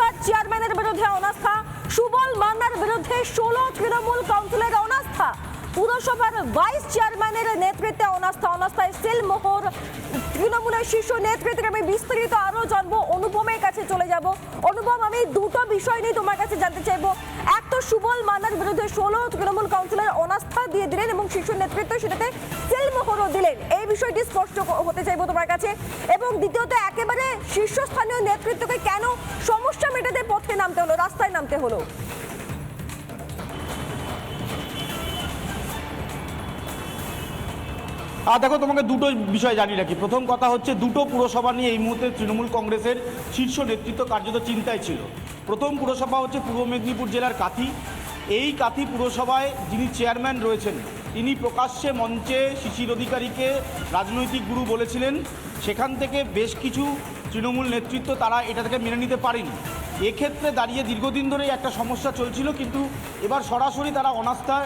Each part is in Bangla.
পুরসভার চেয়ারম্যানের বিরুদ্ধে অনাস্থা। সুবল মান্নার বিরুদ্ধে ষোলো তৃণমূল কাউন্সিলের অনাস্থা। পুরসভার ভাইস চেয়ারম্যানের নেতৃত্বে অনাস্থা। অনাস্থায় সিলমোহর তৃণমূলের শীর্ষ নেতৃত্বে আমি বিস্তারিত আরও জানব। অনুপমের কাছে চলে যাব। অনুপম, আমি দুটো বিষয় নিয়ে তোমার কাছে জানতে চাইব। এক তো সুবল মান্নার বিরুদ্ধে ষোলো তৃণমূল কাউন্সিলর অনাস্থা দিয়ে দিলেন এবং শীর্ষ নেতৃত্ব সেটাতে সিলমোহরও দিলেন। এই বিষয়টি স্পষ্ট হতে চাইব তোমার কাছে। এবং দ্বিতীয়ত, একেবারে শীর্ষস্থানীয় নেতৃত্বকে কেন সমস্যা মেটাতে পথে নামতে হলো, রাস্তায় নামতে হলো? আর দেখো, তোমাকে দুটো বিষয় জানি রাখি। প্রথম কথা হচ্ছে, দুটো পুরসভা নিয়ে এই মুহূর্তে তৃণমূল কংগ্রেসের শীর্ষ নেতৃত্ব কার্যত চিন্তায় ছিল। প্রথম পুরসভা হচ্ছে পূর্ব মেদিনীপুর জেলার কাথি। এই কাথি পুরসভায় যিনি চেয়ারম্যান রয়েছেন, তিনি প্রকাশ্যে মঞ্চে শিশির অধিকারীকে রাজনৈতিক গুরু বলেছিলেন। সেখান থেকে বেশ কিছু তৃণমূল নেতৃত্ব তারা এটা থেকে মেনে নিতে পারেনি। এক্ষেত্রে দাঁড়িয়ে দীর্ঘদিন ধরেই একটা সমস্যা চলছিল কিন্তু এবার সরাসরি তারা অনাস্থা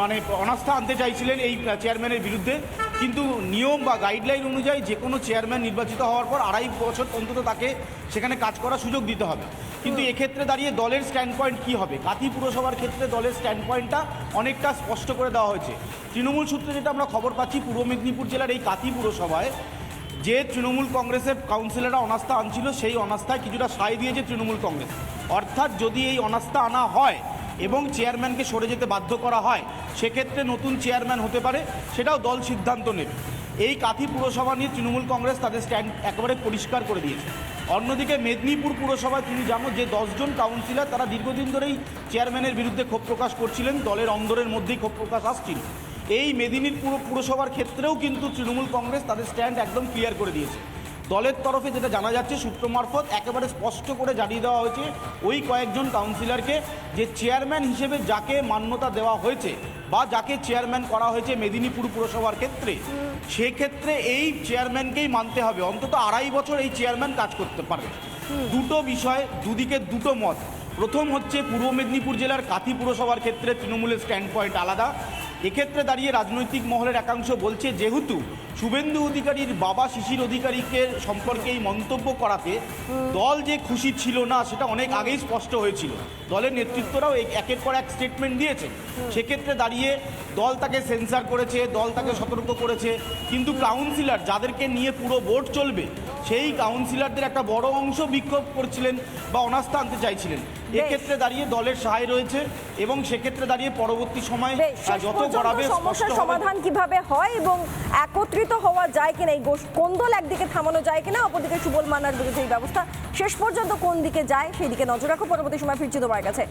মানে অনাস্থা আনতে চাইছিলেন এই চেয়ারম্যানের বিরুদ্ধে। কিন্তু নিয়ম বা গাইডলাইন অনুযায়ী যে কোনো চেয়ারম্যান নির্বাচিত হওয়ার পর আড়াই বছর অন্তত তাকে সেখানে কাজ করার সুযোগ দিতে হবে। কিন্তু এক্ষেত্রে দাঁড়িয়ে দলের স্ট্যান্ড পয়েন্ট কী হবে? কাথি পুরসভার ক্ষেত্রে দলের স্ট্যান্ড পয়েন্টটা অনেকটা স্পষ্ট করে দেওয়া হয়েছে। তৃণমূল সূত্রে যেটা আমরা খবর পাচ্ছি পূর্ব মেদিনীপুর জেলার এই কাথি পুরসভায় যে তৃণমূল কংগ্রেসের কাউন্সিলররা অনাস্থা আনছিল, সেই অনাস্থায় কিছুটা সায় দিয়েছে তৃণমূল কংগ্রেস। অর্থাৎ যদি এই অনাস্থা আনা হয় এবং চেয়ারম্যানকে সরে যেতে বাধ্য করা হয়, সেক্ষেত্রে নতুন চেয়ারম্যান হতে পারে, সেটাও দল সিদ্ধান্ত নেবে। এই কাথি পুরসভা নিয়ে তৃণমূল কংগ্রেস তাদের স্ট্যান্ড একেবারে পরিষ্কার করে দিয়েছে। অন্যদিকে মেদিনীপুর পুরসভায় তুমি জানো যে দশজন কাউন্সিলর তারা দীর্ঘদিন ধরেই চেয়ারম্যানের বিরুদ্ধে ক্ষোভ প্রকাশ করছিলেন, দলের অন্দরের মধ্যেই ক্ষোভ প্রকাশ আসছিল। এই মেদিনীপুর পুরসভার ক্ষেত্রেও কিন্তু তৃণমূল কংগ্রেস তাদের স্ট্যান্ড একদম ক্লিয়ার করে দিয়েছে। দলের তরফে যেটা জানা যাচ্ছে সূত্র মারফত একেবারে স্পষ্ট করে জানিয়ে দেওয়া হয়েছে ওই কয়েকজন কাউন্সিলরকে যে চেয়ারম্যান হিসেবে যাকে মান্যতা দেওয়া হয়েছে বা যাকে চেয়ারম্যান করা হয়েছে মেদিনীপুর পুরসভার ক্ষেত্রে সেক্ষেত্রে এই চেয়ারম্যানকেই মানতে হবে। অন্তত আড়াই বছর এই চেয়ারম্যান কাজ করতে পারবে। দুটো বিষয় দুদিকে দুটো মত। প্রথম হচ্ছে পূর্ব মেদিনীপুর জেলার কাথি পুরসভার ক্ষেত্রে তৃণমূলের স্ট্যান্ড পয়েন্ট আলাদা। এক্ষেত্রে দাঁড়িয়ে রাজনৈতিক মহলের একাংশ বলছে, যেহেতু শুভেন্দু অধিকারীর বাবা শিশির অধিকারীকে সম্পর্কে এই মন্তব্য করাতে দল যে খুশি ছিল না, সেটা অনেক আগেই স্পষ্ট হয়েছিল। দলের নেতৃত্বরাও একের পর এক স্টেটমেন্ট দিয়েছে সেক্ষেত্রে দাঁড়িয়ে দল তাকে সেন্সার করেছে দল তাকে সতর্ক করেছে। কিন্তু কাউন্সিলর যাদেরকে নিয়ে পুরো বোর্ড চলবে সেই কাউন্সিলরদের একটা বড় অংশ বিক্ষোভ করছিলেন বা অনাস্থা আনতে চাইছিলেন। এক্ষেত্রে দাঁড়িয়ে দলের সহায় রয়েছে এবং সেক্ষেত্রে দাঁড়িয়ে পরবর্তী সময় যত গড়াবে সমস্যার সমাধান কীভাবে হয় এবং একত্রিত হওয়া যায় কিনা এই কোন্দল একদিকে থামানো যায় কিনা অপরদিকে সুবল মান্নার বিরুদ্ধে এই ব্যবস্থা শেষ পর্যন্ত কোন দিকে যায় সেই দিকে নজর রাখো। পরবর্তী সময় ফিরছি তোমার কাছে।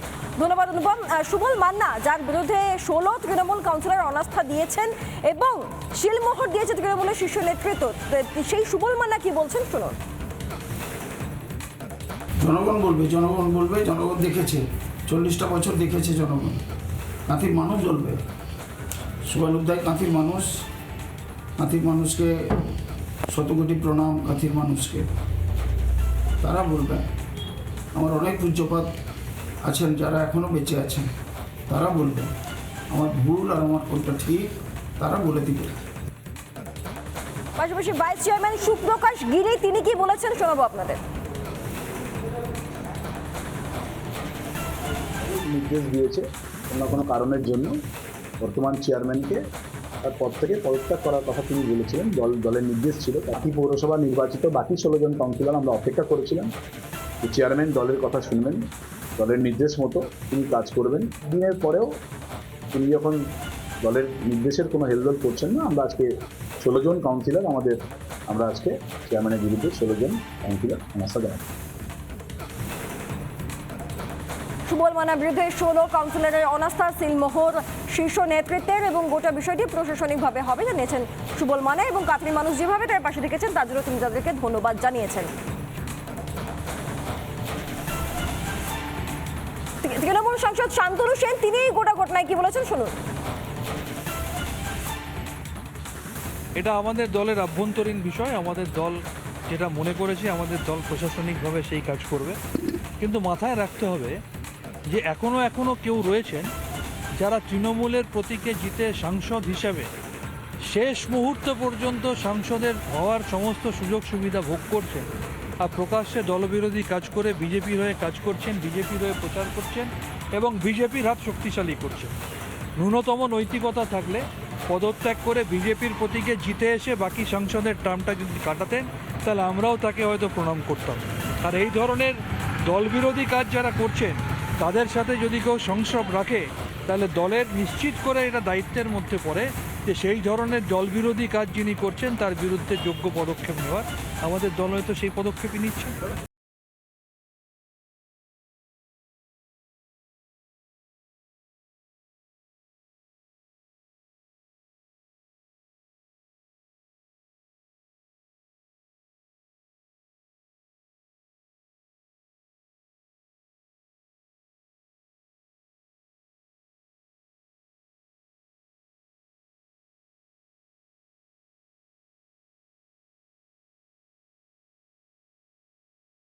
ধন্যবাদ অনুপম। সুবল মান্না যার বিরুদ্ধে ষোলো তৃণমূল কাউন্সিলর অনাস্থা দিয়েছেন এবং শিলমোহর দিয়েছে তৃণমূলের শীর্ষ নেতৃত্ব। সেই সুবল মান্না কি বলছেন শুনুন। জনগণ বলবে জনগণ বলবে, জনগণ দেখেছে, চল্লিশটা বছর দেখেছে জনগণ। কাঁথির মানুষ বলবে। শুভানুদ্দায় কাঁথির মানুষ, কাঁথির মানুষকে শতকোটি প্রণাম কাঁথির মানুষকে। তারা বলবে, আমার অনেক পূজ্যপাত আছেন, যারা এখনও বেঁচে আছেন। তারা বলবে আমার ভুল আর আমার কোনটা ঠিক তারা বলে দিবে। পাশাপাশি ভাইস চেয়ারম্যান সুপ্রকাশ গিরি তিনি কি বলেছেন শোনাবো আপনাদের? নির্দেশ দিয়েছে অন্য কোনো কারণের জন্য বর্তমান চেয়ারম্যানকে তার পদ থেকে পদত্যাগ করার কথা তিনি বলেছিলেন দল দলের নির্দেশ ছিল। বাকি পৌরসভা নির্বাচিত বাকি ষোলো জন কাউন্সিলর আমরা অপেক্ষা করেছিলাম। যে চেয়ারম্যান দলের কথা শুনবেন। দলের নির্দেশ মতো তিনি কাজ করবেন। দিনের পরেও তিনি যখন দলের নির্দেশের কোনো হেলদোল করছেন না, আমরা আজকে ষোলো জন কাউন্সিলর আমাদের, আমরা আজকে চেয়ারম্যানের বিরুদ্ধে ষোলো জন কাউন্সিলর সমস্যা জানাচ্ছি সুবল মানার বিরুদ্ধে ষোলো কাউন্সিলরের অনাস্থা সিলমোহর শীর্ষ নেতৃত্বের এবং গোটা বিষয়টি প্রশাসনিকভাবে হবে, জানিয়েছেন সুবল মানা এবং কাতরি মানুষ যেভাবে তার পাশে থেকেছেন, তার জন্য তিনি তাদেরকে ধন্যবাদ জানিয়েছেন। তৃণমূল সাংসদ শান্তনু সেন তিনি এই গোটা ঘটনায় কি বলেছেন শুনুন। এটা আমাদের দলের আভ্যন্তরীণ বিষয়, আমাদের দল যেটা মনে করেছে, আমাদের দল প্রশাসনিকভাবে সেই কাজ করবে। কিন্তু মাথায় রাখতে হবে যে এখনও এখনও কেউ রয়েছেন যারা তৃণমূলের প্রতীকে জিতে সাংসদ হিসাবে শেষ মুহূর্ত পর্যন্ত সাংসদের হওয়ার সমস্ত সুযোগ সুবিধা ভোগ করছেন। প্রকাশ্যে দলবিরোধী কাজ করে বিজেপির হয়ে কাজ করছেন, বিজেপির হয়ে প্রচার করছেন এবং বিজেপির হাত শক্তিশালী করছেন। ন্যূনতম নৈতিকতা থাকলে পদত্যাগ করে বিজেপির প্রতীকে জিতে এসে বাকি সাংসদের টার্মটা যদি কাটাতেন, তাহলে আমরাও তাকে হয়তো প্রণাম করতাম। আর এই ধরনের দলবিরোধী কাজ যারা করছেন, তাদের সাথে যদি কেউ সংস্রব রাখে, তাহলে দলের নিশ্চিত করে এটা দায়িত্বের মধ্যে পড়ে যে সেই ধরনের জলবিরোধী কাজ যিনি করছেন, তার বিরুদ্ধে যোগ্য পদক্ষেপ নেওয়ার, আমাদের দল হয়তো সেই পদক্ষেপই নিচ্ছে।